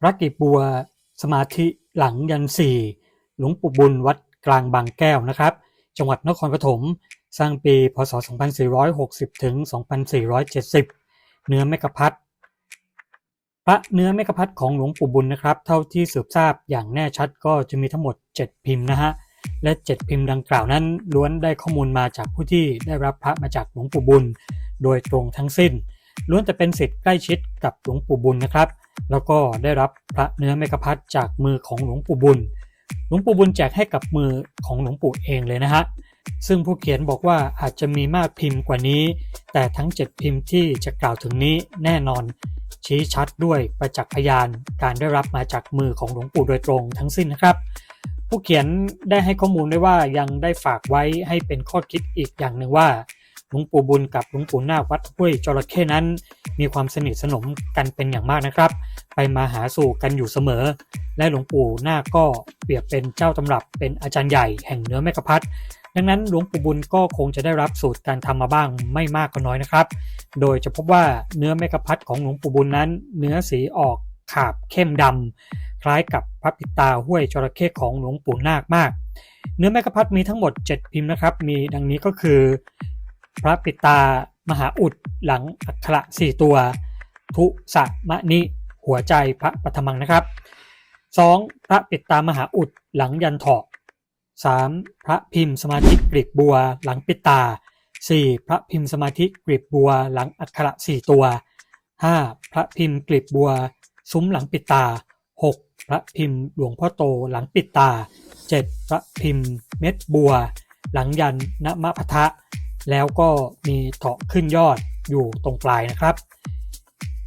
พระกิบบัวสมาธิหลังยันสี่หลวงปู่บุญวัดกลางบางแก้วนะครับ จังหวัดนครปฐมสร้างปีพศ 2460 ถึง 2470 เนื้อเมกะพัดพระเนื้อเมกะพัดของหลวงปู่บุญนะครับ เท่าที่สืบทราบอย่างแน่ชัดก็จะมีทั้งหมด 7 พิมพ์นะฮะ และ 7 พิมพ์ดังกล่าวนั้นล้วนได้ข้อมูลมาจากผู้ที่ได้รับพระมาจากหลวงปู่บุญ โดยตรงทั้งสิ้นล้วนแต่เป็นสิทธิ์ใกล้ชิดกับหลวงปู่บุญนะครับ แล้วก็ได้รับพระเนื้อเมกะพัดจากมือของหลวงปู่บุญ หลวงปู่บุญแจกให้กับมือของหลวงปู่เองเลยนะฮะ ซึ่งผู้เขียนบอกว่าอาจจะมีมากพิมพ์กว่านี้ แต่ทั้ง 7 พิมพ์ที่จะกล่าวถึงนี้แน่นอน ชี้ชัดด้วยประจักษ์พยานการได้รับมาจากมือของหลวงปู่โดยตรงทั้งสิ้นนะครับ ผู้เขียนได้ให้ข้อมูลไว้ว่ายังได้ฝากไว้ให้เป็นข้อคิดอีกอย่างหนึ่งว่าหลวงปู่บุญกับหลวงปู่นาควัดห้วยจระเข้นั้น มีความสนิทสนมกันเป็นอย่างมากนะครับ ไปมาหาสู่กันอยู่เสมอ และหลวงปู่นาคก็เปรียบเป็นเจ้าตำรับเป็นอาจารย์ใหญ่แห่งเนื้อแมกะพัดดังนั้นหลวงปู่บุญก็คงจะได้รับสูตรการทำมาบ้างไม่มากก็น้อยนะครับ โดยจะพบว่าเนื้อแมกะพัดของหลวงปู่บุญนั้น เนื้อสีออกขาบเข้มดำคล้ายกับพระปิตาห้วยจระเข้ของหลวงปู่นาคมาก เนื้อแมกะพัดมีทั้งหมด 7 พิมพ์นะครับ มีดังนี้ก็คือ พระปิตามหาอุดหลังอักขระสี่ตัว ทุสะมะนิ หัวใจพระปฐมังนะครับ 2. พระปิดตามหาอุดหลังยันเถาะ 3. พระพิมพ์สมาธิกรีบบัวหลังปิดตา 4. พระพิมพ์สมาธิกรีบบัวหลังอักขระสี่ตัว 5. พระพิมพ์กรีบบัว ซุ้มหลังปิดตา 6. พระพิมพ์หลวงพ่อโตหลังปิดตา 7. พระพิมพ์เม็ดบัว หลังยันนมะพะทะ แล้วก็มีเถาะขึ้นยอดอยู่ตรงปลายนะครับ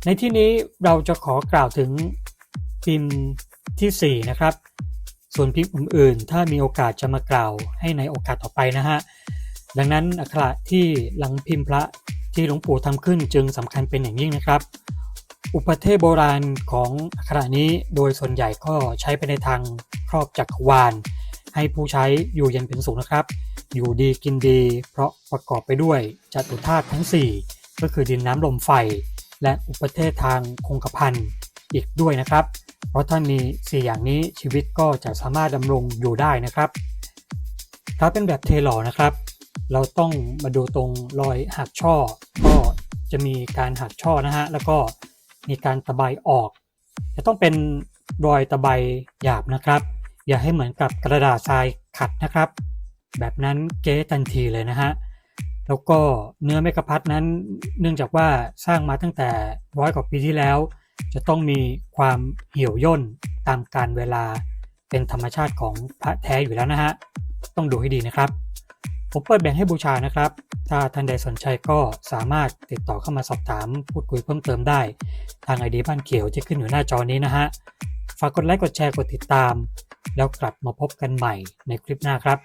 ในที่นี้เราจะขอกล่าวถึงพิมพ์ทีสี่ 4 นะครับ ส่วนพิมพ์อื่นๆ ถ้ามีโอกาสจะมากล่าวให้ในโอกาสต่อไปนะฮะ ดังนั้นอักขระที่หลังพิมพ์พระที่หลวงปู่ทำขึ้นจึงสำคัญเป็นอย่างยิ่งนะครับ อุปเทศโบราณของอักขระนี้โดยส่วนใหญ่ก็ใช้ไปในทางครอบจักรวาล ให้ผู้ใช้อยู่เย็นเป็นสุขนะครับ อยู่ดีกินดี เพราะประกอบไปด้วยจัตุธาตุทั้ง 4 ก็คือดินน้ำลมไฟ และอุปเทศทางคงกระพันอีกด้วยนะครับ เพราะถ้ามี 4 อย่างนี้ชีวิตก็จะสามารถดำรงอยู่ได้นะครับ ถ้าเป็นแบบเทหลอนะครับ เราต้องมาดูตรงรอยหักช่อ ก็จะมีการหักช่อนะฮะแล้วก็มีการตะไบออก จะต้องเป็นรอยตะไบหยาบนะครับ อย่าให้เหมือนกับกระดาษทรายขัดนะครับ แบบนั้นเก๊ทันทีเลยนะฮะ แล้วก็เนื้อเมกะพัดนั้นเนื่องจากว่าสร้างมาตั้งแต่ร้อยกว่าปีที่แล้ว จะต้องมีความเหี่ยวย่นตามการเวลาเป็นธรรมชาติของพระแท้อยู่แล้วนะฮะ ต้องดูให้ดีนะครับ ผมเปิดแบ่งให้บูชานะครับ ถ้าท่านใดสนใจก็สามารถติดต่อเข้ามาสอบถามพูดคุยเพิ่มเติมได้ ทางไอดีบ้านเขียวจะขึ้นอยู่หน้าจอนี้นะฮะ ฝากกดไลค์กดแชร์กดติดตาม แล้วกลับมาพบกันใหม่ในคลิปหน้าครับ